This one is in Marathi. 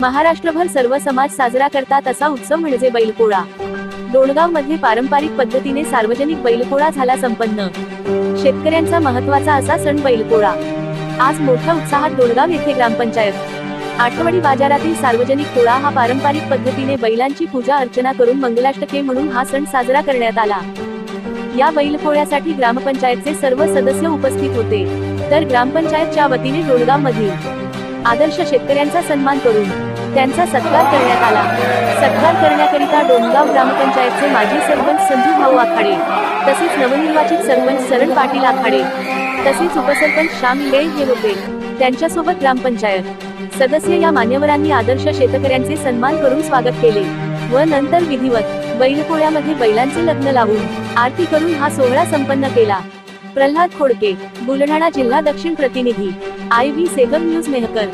महाराष्ट्रभर सर्व समाज साजरा करतात असा उत्सव म्हणजे बैलपोळा. डोणगावमध्ये पारंपरिक पद्धतीने सार्वजनिक बैलपोळा झाला संपन्न. शेतकऱ्यांचा महत्त्वाचा असा सण बैलपोळा. आज मोठ्या उत्साहात डोणगाव येथे ग्रामपंचायत. आठवडी बाजारातील सार्वजनिक पोळा हा पारंपरिक पद्धतीने बैलांची पूजा अर्चना करून मंगलाष्टके म्हणून हा सण साजरा करण्यात आला. या बैलपोळ्यासाठी ग्रामपंचायतचे सर्व सदस्य उपस्थित होते. तर ग्रामपंचायतच्या वतीने डोणगाव मधील आदर्श शेतकऱ्यांचा सन्मान करून त्यांचा सत्कार करण्यात आला. सत्कार करण्याकरिता डोणगाव ग्रामपंचायतचे माजी सरपंच संजू भाऊ आखाडे तसेच नवनिर्वाचित सरपंच सरण पाटील आखाडे तसेच उपसरपंच श्याम इळे हे होते. त्यांच्यासोबत ग्रामपंचायत सदस्य या मान्यवरांनी आदर्श शेतकऱ्यांचे सन्मान करून स्वागत केले व नंतर विधिवत बैलपोळ्यामध्ये बैलांचे लग्न लावून आरती करून हा सोहळा संपन्न केला. प्रल्हाद खोडके बुलढाणा जिल्हा दक्षिण प्रतिनिधी I V Segam news Mehkar.